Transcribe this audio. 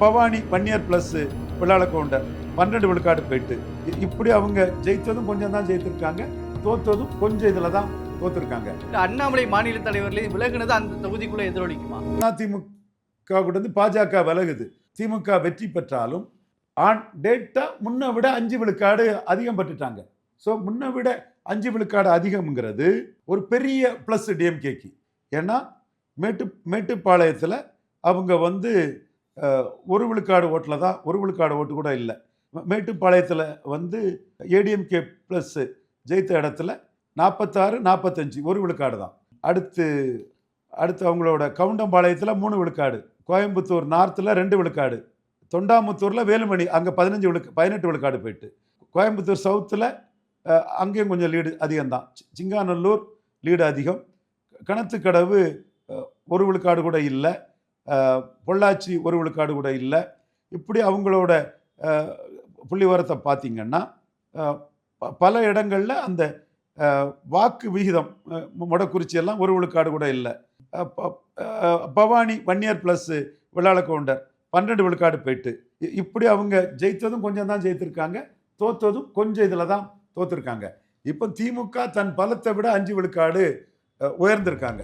Bhavani Vanniyar plus விழாலக்கவுண்டர் பன்னெண்டு விழுக்காடு போயிட்டு. இப்படி அவங்க ஜெயித்ததும் கொஞ்சம் தான் ஜெயித்திருக்காங்க. தோத்ததும் கொஞ்சம் இதில் தான் தோத்துருக்காங்க. அண்ணாமலை மாநில தலைவர்லேயும் விலகுனது அந்த தொகுதிக்குள்ள எதிரொலிக்குமா? அதிமுக கூட வந்து பாஜக விலகுது. திமுக வெற்றி பெற்றாலும் ஆன் டேட்டா முன்ன விட அஞ்சு விழுக்காடு அதிகம் பெற்றுட்டாங்க. ஸோ முன்ன விட அஞ்சு விழுக்காடு அதிகம்ங்கிறது ஒரு பெரிய ப்ளஸ் டிஎம்கேக்கு ஏன்னா மேட்டு மேட்டுப்பாளையத்தில் அவங்க வந்து ஒரு விழுக்காடு ஓட்டில் தான் ஒரு விழுக்காடு ஓட்டு கூட இல்லை. மேட்டுப்பாளையத்தில் வந்து ஏடிஎம்கே ப்ளஸ் ஜெயித்த இடத்துல நாற்பத்தாறு நாற்பத்தஞ்சு ஒரு விழுக்காடு தான். அடுத்து அடுத்து அவங்களோட கவுண்டம்பாளையத்தில் மூணு விழுக்காடு கோயம்புத்தூர் நார்த்தில் ரெண்டு விழுக்காடு தொண்டாமுத்தூரில் வேலுமணி அங்கே பதினஞ்சு விழுக்கு பதினெட்டு விழுக்காடு போயிட்டு கோயம்புத்தூர் சவுத்தில் அங்கேயும் கொஞ்சம் லீடு அதிகம்தான் சி- சிங்காநல்லூர் லீடு அதிகம். கணத்துக்கடவு ஒரு விழுக்காடு கூட இல்லை. பொள்ளாச்சி ஒரு விழுக்காடு கூட இல்லை. இப்படி அவங்களோட புள்ளிவரத்தை பார்த்திங்கன்னா ப- பல இடங்களில் அந்த வாக்கு விகிதம் அஹ், மொடக்குறிச்சி எல்லாம் ஒரு விழுக்காடு கூட இல்லை. பவானி வன்னியர் ப்ளஸ் விழாலக்கவுண்டர் பன்னெண்டு விழுக்காடு போயிட்டு இப்படி அவங்க ஜெயித்ததும் கொஞ்சம் தான் ஜெயித்திருக்காங்க தோத்ததும் கொஞ்சம் இதில் தான் தோத்துருக்காங்க. இப்போ திமுக தன் பலத்தை விட அஞ்சு விழுக்காடு உயர்ந்திருக்காங்க.